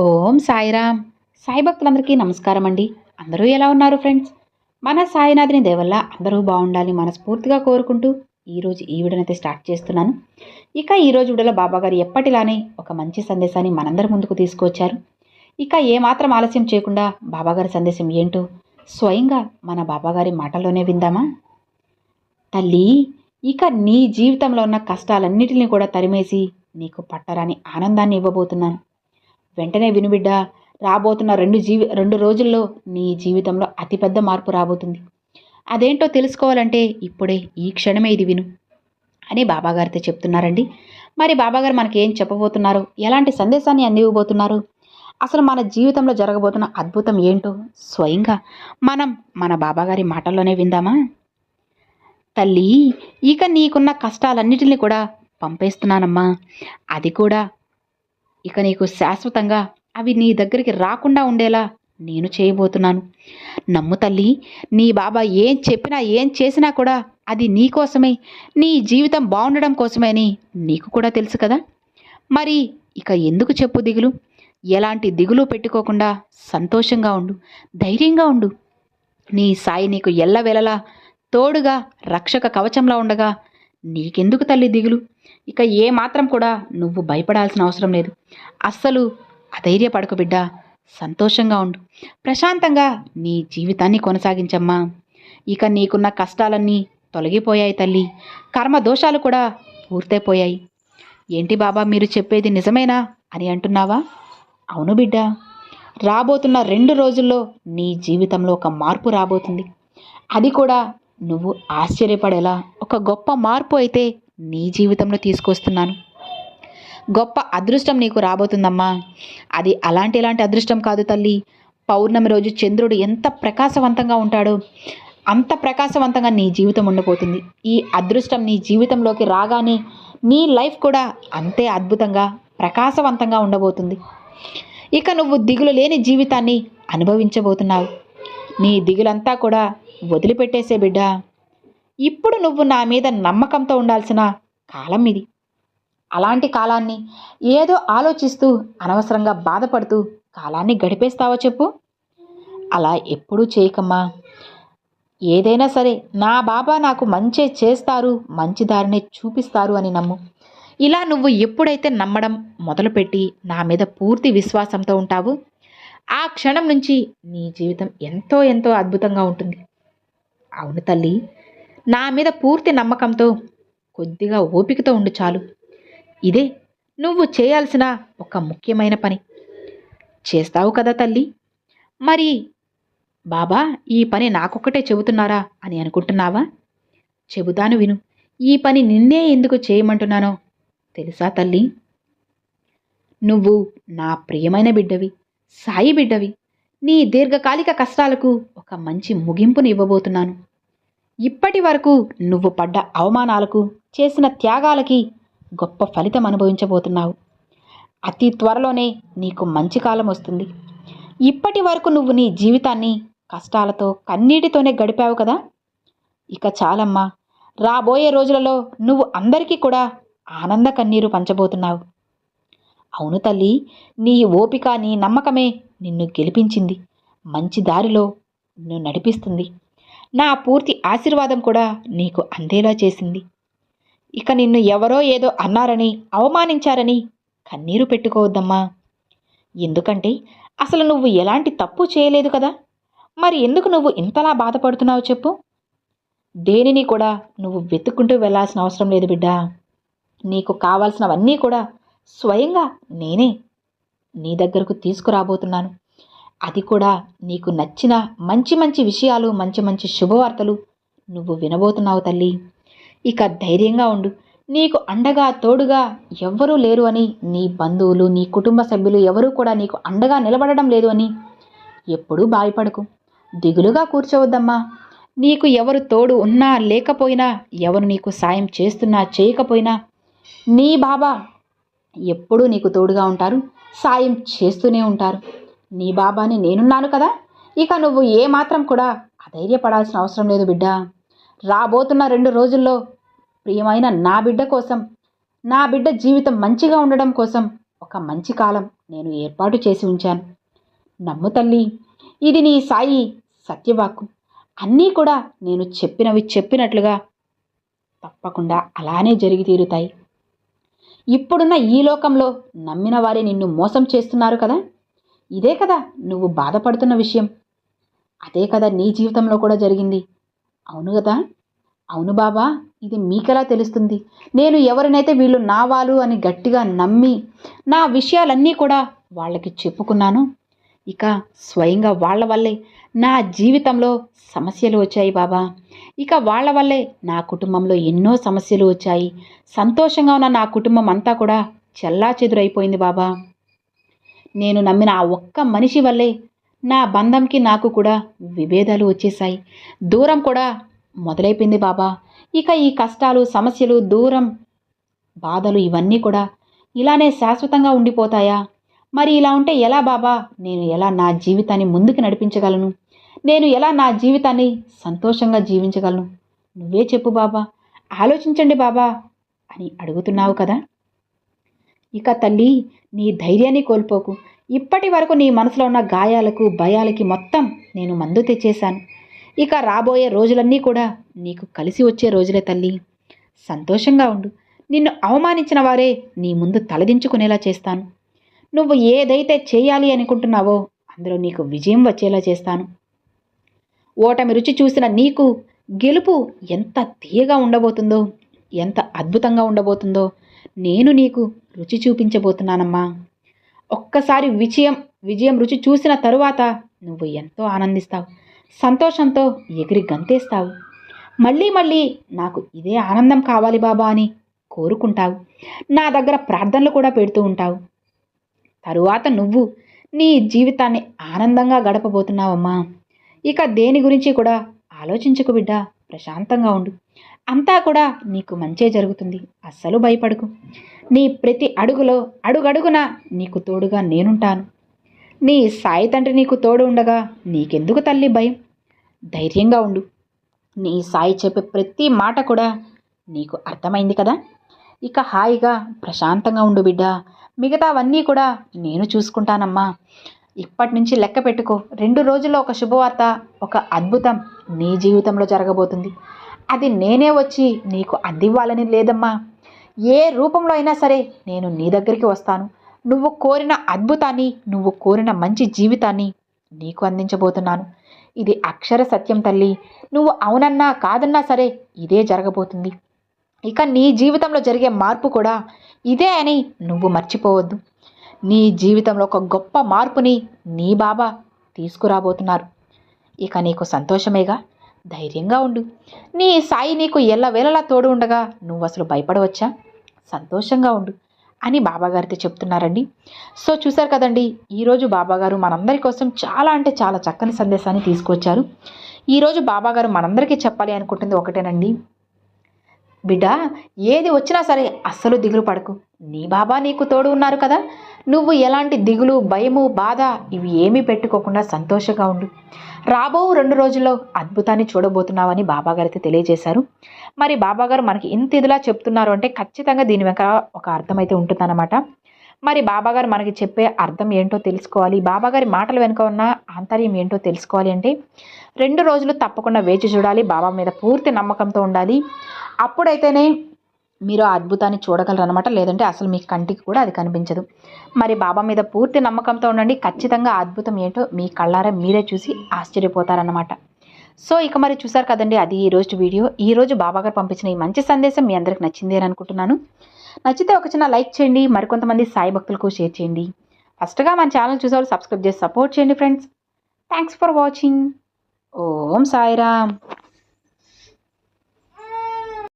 ఓం సాయిరామ్. సాయి భక్తులందరికీ నమస్కారం అండి. అందరూ ఎలా ఉన్నారు ఫ్రెండ్స్? మన సాయినాథుని దేవల్ల అందరూ బాగుండాలి మనస్ఫూర్తిగా కోరుకుంటూ ఈరోజు ఈ విడనైతే స్టార్ట్ చేస్తున్నాను. ఇక ఈరోజు విడలో బాబాగారు ఎప్పటిలానే ఒక మంచి సందేశాన్ని మనందరి ముందుకు తీసుకొచ్చారు ఇక ఏమాత్రం ఆలస్యం చేయకుండా బాబాగారి సందేశం ఏంటో స్వయంగా మన బాబాగారి మాటల్లోనే విందామా? తల్లి ఇక నీ జీవితంలో ఉన్న కష్టాలన్నిటిని కూడా తరిమేసి నీకు పట్టరాని ఆనందాన్ని ఇవ్వబోతున్నాను. వెంటనే వినుబిడ్డ రాబోతున్న రెండు జీవి రెండు రోజుల్లో నీ జీవితంలో అతిపెద్ద మార్పు రాబోతుంది. అదేంటో తెలుసుకోవాలంటే ఇప్పుడే ఈ క్షణమే ఇది విను. అని బాబాగారితో చెప్తున్నారండి. మరి బాబాగారు మనకి ఏం చెప్పబోతున్నారు? ఎలాంటి సందేశాన్ని అందివ్వబోతున్నారు? అసలు మన జీవితంలో జరగబోతున్న అద్భుతం ఏంటో స్వయంగా మనం మన బాబాగారి మాటల్లోనే విందామా? తల్లి ఇక నీకున్న కష్టాలన్నిటిని కూడా పంపేస్తున్నానమ్మా. అది కూడా ఇక నీకు శాశ్వతంగా అవి నీ దగ్గరికి రాకుండా ఉండేలా నేను చేయబోతున్నాను. నమ్ము తల్లి నీ బాబా ఏం చెప్పినా ఏం చేసినా కూడా అది నీ కోసమే. నీ జీవితం బాగుండడం కోసమే అని నీకు కూడా తెలుసు కదా. మరి ఇక ఎందుకు చెప్పు దిగులు? ఎలాంటి దిగులు పెట్టుకోకుండా సంతోషంగా ఉండు ధైర్యంగా ఉండు. నీ సాయి నీకు ఎల్లవేళలా తోడుగా రక్షక కవచంలా ఉండగా నీకెందుకు తల్లి దిగులు? ఇక ఏ మాత్రం కూడా నువ్వు భయపడాల్సిన అవసరం లేదు. అస్సలు అధైర్యపడకు బిడ్డ. సంతోషంగా ఉండు. ప్రశాంతంగా నీ జీవితాన్ని కొనసాగించమ్మా. ఇక నీకున్న కష్టాలన్నీ తొలగిపోయాయి తల్లి. కర్మ దోషాలు కూడా పూర్తయిపోయాయి ఏంటి బాబా మీరు చెప్పేది నిజమేనా అని అంటున్నావా? అవును బిడ్డ. రాబోతున్న రెండు రోజుల్లో నీ జీవితంలో ఒక మార్పు రాబోతుంది. అది కూడా నువ్వు ఆశ్చర్యపడేలా ఒక గొప్ప మార్పు అయితే నీ జీవితంలో తీసుకొస్తున్నాను. గొప్ప అదృష్టం నీకు రాబోతుందమ్మా. అది అలాంటి ఎలాంటి అదృష్టం కాదు తల్లి. పౌర్ణమి రోజు చంద్రుడు ఎంత ప్రకాశవంతంగా ఉంటాడో అంత ప్రకాశవంతంగా నీ జీవితం ఉండిపోతుంది. ఈ అదృష్టం నీ జీవితంలోకి రాగానే నీ లైఫ్ కూడా అంతే అద్భుతంగా ప్రకాశవంతంగా ఉండబోతుంది. ఇక నువ్వు దిగులు లేని జీవితాన్ని అనుభవించబోతున్నావు. నీ దిగులంతా కూడా వదిలిపెట్టేసే బిడ్డ. ఇప్పుడు నువ్వు నా మీద నమ్మకంతో ఉండాల్సిన కాలం ఇది. అలాంటి కాలాన్ని ఏదో ఆలోచిస్తూ అనవసరంగా బాధపడుతూ కాలాన్ని గడిపేస్తావో చెప్పు? అలా ఎప్పుడూ చేయకమ్మా. ఏదైనా సరే నా బాబా నాకు మంచే చేస్తారు మంచి దారినే చూపిస్తారు అని నమ్ము. ఇలా నువ్వు ఎప్పుడైతే నమ్మడం మొదలుపెట్టి నా మీద పూర్తి విశ్వాసంతో ఉంటావు ఆ క్షణం నుంచి నీ జీవితం ఎంతో ఎంతో అద్భుతంగా ఉంటుంది. అవును తల్లి. నా మీద పూర్తి నమ్మకంతో కొద్దిగా ఓపికతో ఉండు చాలు. ఇదే నువ్వు చేయాల్సిన ఒక ముఖ్యమైన పని. చేస్తావు కదా తల్లి. మరి బాబా ఈ పని నాకొక్కటే చెబుతున్నారా అని అనుకుంటున్నావా? చెబుతాను విను. ఈ పని నిన్నే ఎందుకు చేయమంటున్నానో తెలుసా తల్లి? నువ్వు నా ప్రియమైన బిడ్డవి సాయి బిడ్డవి. నీ దీర్ఘకాలిక కష్టాలకు ఒక మంచి ముగింపుని ఇవ్వబోతున్నాను. ఇప్పటి వరకు నువ్వు పడ్డ అవమానాలకు చేసిన త్యాగాలకి గొప్ప ఫలితం అనుభవించబోతున్నావు. అతి త్వరలోనే నీకు మంచి కాలం వస్తుంది. ఇప్పటి వరకు నువ్వు నీ జీవితాన్ని కష్టాలతో కన్నీటితోనే గడిపావు కదా? ఇక చాలమ్మా. రాబోయే రోజులలో నువ్వు అందరికీ కూడా ఆనంద కన్నీరు పంచబోతున్నావు. అవును తల్లి నీ ఓపిక నీ నమ్మకమే నిన్ను గెలిపించింది. మంచి దారిలో నిన్ను నడిపిస్తుంది. నా పూర్తి ఆశీర్వాదం కూడా నీకు అందేలా చేసింది. ఇక నిన్ను ఎవరో ఏదో అన్నారని అవమానించారని కన్నీరు పెట్టుకోవద్దమ్మా. ఎందుకంటే అసలు నువ్వు ఎలాంటి తప్పు చేయలేదు కదా. మరి ఎందుకు నువ్వు ఇంతలా బాధపడుతున్నావు చెప్పు? దేనిని కూడా నువ్వు వెతుక్కుంటూ వెళ్ళాల్సిన అవసరం లేదు బిడ్డా. నీకు కావాల్సినవన్నీ కూడా స్వయంగా నేనే నీ దగ్గరకు తీసుకురాబోతున్నాను. అది కూడా నీకు నచ్చిన మంచి మంచి విషయాలు మంచి మంచి శుభవార్తలు నువ్వు వినబోతున్నావు తల్లి. ఇక ధైర్యంగా ఉండు. నీకు అండగా తోడుగా ఎవ్వరూ లేరు అని నీ బంధువులు నీ కుటుంబ సభ్యులు ఎవరూ కూడా నీకు అండగా నిలబడడం లేదు అని ఎప్పుడూ బాయపడకు దిగులుగా కూర్చోవద్దమ్మా. నీకు ఎవరు తోడు ఉన్నా లేకపోయినా ఎవరు నీకు సాయం చేస్తున్నా చేయకపోయినా నీ బాబా ఎప్పుడూ నీకు తోడుగా ఉంటారు సాయం చేస్తూనే ఉంటారు. నీ బాబాని నేనున్నాను కదా ఇక నువ్వు ఏమాత్రం కూడా అధైర్యపడాల్సిన అవసరం లేదు బిడ్డ. రాబోతున్న రెండు రోజుల్లో ప్రియమైన నా బిడ్డ కోసం నా బిడ్డ జీవితం మంచిగా ఉండడం కోసం ఒక మంచి కాలం నేను ఏర్పాటు చేసి ఉంచాను. నమ్ము తల్లి ఇది నీ సాయి సత్యవాక్కు. అన్నీ కూడా నేను చెప్పినవి చెప్పినట్లుగా తప్పకుండా అలానే జరిగి తీరుతాయి. ఇప్పుడున్న ఈ లోకంలో నమ్మిన వారే నిన్ను మోసం చేస్తున్నారు కదా? ఇదే కదా నువ్వు బాధపడుతున్న విషయం. అదే కదా నీ జీవితంలో కూడా జరిగింది. అవును కదా? అవును బాబా ఇది మీకెలా తెలుస్తుంది? నేను ఎవరినైతే వీళ్ళు నా వాళ్ళు అని గట్టిగా నమ్మి నా విషయాలన్నీ కూడా వాళ్ళకి చెప్పుకున్నాను ఇక స్వయంగా వాళ్ళ వల్లే నా జీవితంలో సమస్యలు వచ్చాయి బాబా. ఇక వాళ్ళ వల్లే నా కుటుంబంలో ఎన్నో సమస్యలు వచ్చాయి. సంతోషంగా ఉన్న నా కుటుంబం అంతా కూడా చెల్లా చెదురైపోయింది బాబా. నేను నమ్మిన ఆ ఒక్క మనిషి వల్లే నా బంధంకి నాకు కూడా విభేదాలు వచ్చేసాయి దూరం కూడా మొదలైపోయింది బాబా. ఇక ఈ కష్టాలు సమస్యలు దూరం బాధలు ఇవన్నీ కూడా ఇలానే శాశ్వతంగా ఉండిపోతాయా? మరి ఇలా ఉంటే ఎలా బాబా? నేను ఎలా నా జీవితాన్ని ముందుకు నడిపించగలను? నేను ఎలా నా జీవితాన్ని సంతోషంగా జీవించగలను? నువ్వే చెప్పు బాబా. ఆలోచించండి బాబా అని అడుగుతున్నావు కదా? ఇక తల్లి నీ ధైర్యాన్ని కోల్పోకు. ఇప్పటి వరకు నీ మనసులో ఉన్న గాయాలకు భయాలకి మొత్తం నేను మందు తెచ్చేశాను. ఇక రాబోయే రోజులన్నీ కూడా నీకు కలిసి వచ్చే రోజులే తల్లి. సంతోషంగా ఉండు. నిన్ను అవమానించిన వారే నీ ముందు తలదించుకునేలా చేస్తాను. నువ్వు ఏదైతే చేయాలి అనుకుంటున్నావో అందులో నీకు విజయం వచ్చేలా చేస్తాను. ఓటమి రుచి చూసిన నీకు గెలుపు ఎంత తీయగా ఉండబోతుందో ఎంత అద్భుతంగా ఉండబోతుందో నేను నీకు రుచి చూపించబోతున్నానమ్మా. ఒక్కసారి విజయం విజయం రుచి చూసిన తరువాత నువ్వు ఎంతో ఆనందిస్తావు సంతోషంతో ఎగిరి గంతేస్తావు. మళ్ళీ మళ్ళీ నాకు ఇదే ఆనందం కావాలి బాబా అని కోరుకుంటావు. నా దగ్గర ప్రార్థనలు కూడా పెడుతూ ఉంటావు. తరువాత నువ్వు నీ జీవితాన్ని ఆనందంగా గడపబోతున్నావమ్మా. ఇక దేని గురించి కూడా ఆలోచించకు బిడ్డ ప్రశాంతంగా ఉండు. అంతా కూడా నీకు మంచే జరుగుతుంది. అస్సలు భయపడకు. నీ ప్రతి అడుగులో అడుగడుగున నీకు తోడుగా నేనుంటాను. నీ సాయి తండ్రి నీకు తోడు ఉండగా నీకెందుకు తల్లి భయం? ధైర్యంగా ఉండు. నీ సాయి చెప్పే ప్రతి మాట కూడా నీకు అర్థమైంది కదా? ఇక హాయిగా ప్రశాంతంగా ఉండు బిడ్డ. మిగతావన్నీ కూడా నేను చూసుకుంటానమ్మా. ఇప్పటి నుంచి లెక్క పెట్టుకో. రెండు రోజుల్లో ఒక శుభవార్త ఒక అద్భుతం నీ జీవితంలో జరగబోతుంది. అది నేనే వచ్చి నీకు అందివ్వాలని లేదమ్మా. ఏ రూపంలో అయినా సరే నేను నీ దగ్గరికి వస్తాను. నువ్వు కోరిన అద్భుతాన్ని నువ్వు కోరిన మంచి జీవితాన్ని నీకు అందించబోతున్నాను. ఇది అక్షర సత్యం తల్లి. నువ్వు అవునన్నా కాదన్నా సరే ఇదే జరగబోతుంది. ఇక నీ జీవితంలో జరిగే మార్పు కూడా ఇదే అని నువ్వు మర్చిపోవద్దు. నీ జీవితంలో ఒక గొప్ప మార్పుని నీ బాబా తీసుకురాబోతున్నారు. ఇక నీకు సంతోషమేగా? ధైర్యంగా ఉండు. నీ సాయి నీకు ఎల్లవేళలా తోడు ఉండగా నువ్వు అసలు భయపడవచ్చా? సంతోషంగా ఉండు అని బాబాగారితో చెప్తున్నారండి. సో చూసారు కదండి ఈరోజు బాబాగారు మనందరి కోసం చాలా అంటే చాలా చక్కని సందేశాన్ని తీసుకొచ్చారు. ఈరోజు బాబాగారు మనందరికీ చెప్పాలి అనుకుంటుంది ఒకటేనండి. బిడ్డ ఏది వచ్చినా సరే అస్సలు దిగులు పడకు. నీ బాబా నీకు తోడు ఉన్నారు కదా. నువ్వు ఎలాంటి దిగులు భయము బాధ ఇవి ఏమీ పెట్టుకోకుండా సంతోషంగా ఉండు. రాబో రెండు రోజుల్లో అద్భుతాన్ని చూడబోతున్నావని బాబాగారు అయితే తెలియజేశారు. మరి బాబాగారు మనకి ఇంత ఇదిలా చెప్తున్నారు అంటే ఖచ్చితంగా దీని వెనక ఒక అర్థం అయితే ఉంటుందన్నమాట. మరి బాబాగారు మనకి చెప్పే అర్థం ఏంటో తెలుసుకోవాలి. బాబాగారి మాటల వెనుక ఉన్న ఆంతర్యం ఏంటో తెలుసుకోవాలి అంటే రెండు రోజులు తప్పకుండా వేచి చూడాలి. బాబా మీద పూర్తి నమ్మకంతో ఉండాలి. అప్పుడైతేనే మీరు ఆ అద్భుతాన్ని చూడగలరు అనమాట లేదంటే అసలు మీ కంటికి కూడా అది కనిపించదు. మరి బాబా మీద పూర్తి నమ్మకంతో ఉండండి. ఖచ్చితంగా అద్భుతం ఏంటో మీ కళ్ళారా మీరే చూసి ఆశ్చర్యపోతారన్నమాట. సో ఇక మరి చూసారు కదండి అది ఈరోజు వీడియో. ఈరోజు బాబాగారు పంపించిన ఈ మంచి సందేశం మీ అందరికి నచ్చింది అని అనుకుంటున్నాను. నచ్చితే ఒక చిన్న లైక్ చేయండి. మరికొంతమంది సాయి భక్తులకు షేర్ చేయండి. ఫస్ట్గా మన ఛానల్ చూసేవాళ్ళు సబ్స్క్రైబ్ చేసి సపోర్ట్ చేయండి friends. Thanks for watching. Om Sairam.